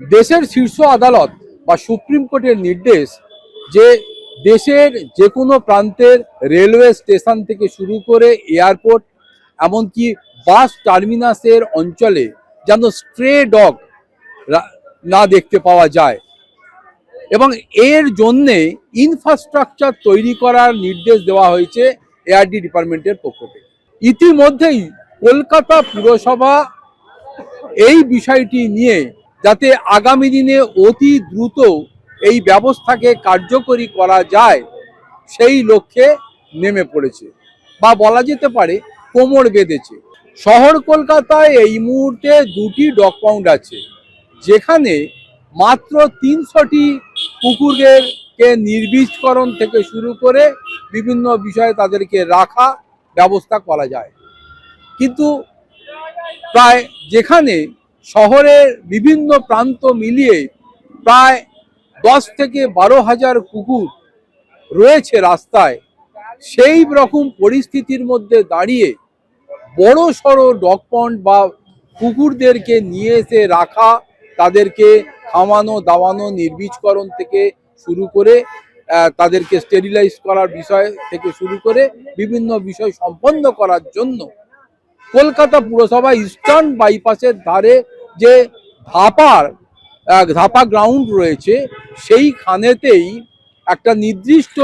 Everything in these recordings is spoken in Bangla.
দেশের শীর্ষ আদালত বা সুপ্রিম কোর্টের নির্দেশ যে দেশের যে কোনো প্রান্তের রেলওয়ে স্টেশন থেকে শুরু করে এয়ারপোর্ট, এমনকি বাস টার্মিনাসের অঞ্চলে যেন স্ট্রে ডগ না দেখতে পাওয়া যায়। এবং এর জন্যে ইনফ্রাস্ট্রাকচার তৈরি করার নির্দেশ দেওয়া হয়েছে এআরডি ডিপার্টমেন্টের পক্ষ থেকে। ইতিমধ্যেই কলকাতা পুরসভা এই বিষয়টি নিয়ে যাতে আগামী দিনে অতি দ্রুত এই ব্যবস্থাকে কার্যকরী করা যায়, সেই লক্ষ্যে নেমে পড়েছে। বা বলা যেতে পারে, কোমর বেঁধেছে। শহর কলকাতায় এই মুহূর্তে দুটি ডক পাউন্ড আছে, যেখানে মাত্র তিনশোটি কুকুরকে নির্বীজকরণ থেকে শুরু করে বিভিন্ন বিষয়ে তাদেরকে রাখা ব্যবস্থা করা যায়। কিন্তু প্রায় যেখানে শহরের বিভিন্ন প্রান্ত মিলিয়ে প্রায় দশ থেকে বারো হাজার কুকুর রয়েছে রাস্তায়। সেই রকম পরিস্থিতির মধ্যে দাঁড়িয়ে বড় সড়ো ডগ পন্ড বা কুকুরদেরকে নিয়ে এসে রাখা, তাদেরকে খাওয়ানো, দাওয়ানো, নির্বীজকরণ থেকে শুরু করে তাদেরকে স্টেরিলাইজ করার বিষয় থেকে শুরু করে বিভিন্ন বিষয় সম্পন্ন করার জন্য কলকাতা পুরসভা ইস্টার্ন বাইপাসের ধারে যে ধাপার ধাপা গ্রাউন্ড রয়েছে, সেইখানেতেই একটা নির্দিষ্ট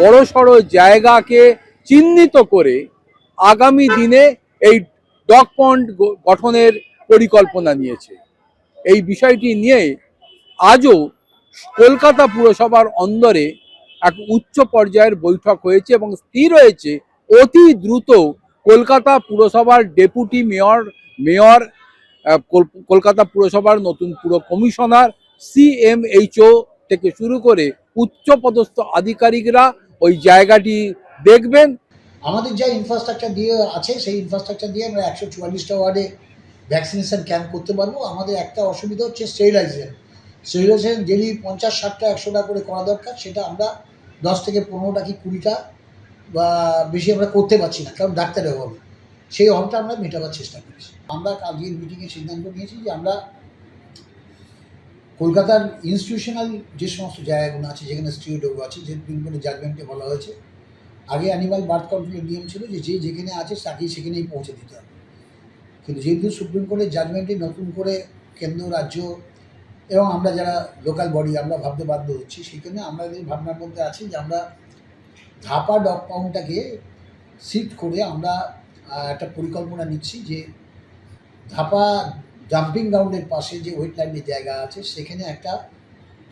বড়সড় জায়গাকে চিহ্নিত করে আগামী দিনে এই ডক পন্ড গঠনের পরিকল্পনা নিয়েছে। এই বিষয়টি নিয়ে আজও কলকাতা পুরসভার অন্দরে এক উচ্চ পর্যায়ের বৈঠক হয়েছে এবং স্থির হয়েছে। অতি দ্রুত কলকাতা পুরসভার ডেপুটি মেয়র মেয়র কলকাতা পুরসভার নতুন পুর কমিশনার সিএমএইচও থেকে শুরু করে উচ্চপদস্থ আধিকারিকরা ওই জায়গাটি দেখবেন। আমাদের যা ইনফ্রাস্ট্রাকচার দিয়ে আছে, সেই ইনফ্রাস্ট্রাকচার দিয়ে আমরা একশো চুয়াল্লিশটা ওয়ার্ডে ভ্যাকসিনেশন ক্যাম্প করতে পারব। আমাদের একটা অসুবিধা হচ্ছে স্টেরিলাইজেশন স্টেরিলাইজেশন ডেলি পঞ্চাশ ষাটটা, একশোটা করে করা দরকার। সেটা আমরা দশ থেকে পনেরোটা কি কুড়িটা বা বেশি আমরা করতে পারছি না, কারণ ডাক্তারের অভাবে। সেই অভাবটা আমরা মেটাবার চেষ্টা করেছি। আমরা কালকের মিটিংয়ে সিদ্ধান্ত নিয়েছি যে আমরা কলকাতার ইনস্টিটিউশনাল যে সমস্ত জায়গাগুলো আছে, যেখানে স্টুডিও আছে, যে পিনকোডে জাজমেন্টে বলা হয়েছে, আগে অ্যানিমাল বার্থ কন্ট্রোলের নিয়ম ছিল যে যে যেখানে আছে তাকেই সেখানেই পৌঁছে দিতে হবে। কিন্তু যেহেতু সুপ্রিম কোর্টের জাজমেন্টে নতুন করে কেন্দ্র, রাজ্য এবং আমরা যারা লোকাল বডি আমরা ভাবতে বাধ্য হচ্ছি সেখানে আমাদের ভাবনার মধ্যে আছে যে আমরা ধাপা ডগ পাউন্ডটাকে শিফট করে আমরা একটা পরিকল্পনা নিচ্ছি যে ধাপা ডাম্পিং গ্রাউন্ডের পাশে যে ওয়েট ওয়েটল্যান্ডের জায়গা আছে, সেখানে একটা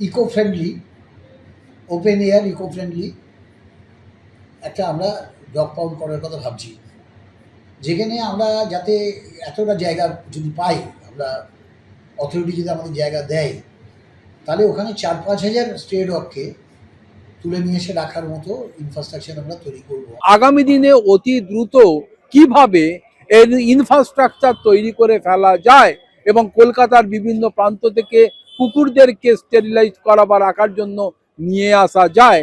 eco friendly open air eco friendly একটা আমরা ডগ পাউন্ড করার কথা ভাবছি। যেখানে আমরা যাতে এতটা জায়গা যদি পাই, আমরা অথরিটি যদি আমাদের জায়গা দেয়, তাহলে ওখানে চার পাঁচ হাজার স্টে ডগকে তুলে নিয়ে এসে রাখার মতো ইনফ্রাস্ট্রাকচার আমরা তৈরি করব। আগামী দিনে অতি দ্রুত কীভাবে এর ইনফ্রাস্ট্রাকচার তৈরি করে ফেলা যায় এবং কলকাতার বিভিন্ন প্রান্ত থেকে কুকুরদেরকে স্টেরিলাইজ করা বা রাখার জন্য নিয়ে আসা যায়,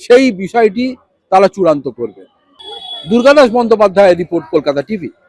সেই বিষয়টি তারা চূড়ান্ত করবে। Durgadas Bandyopadhyay report Kolkata TV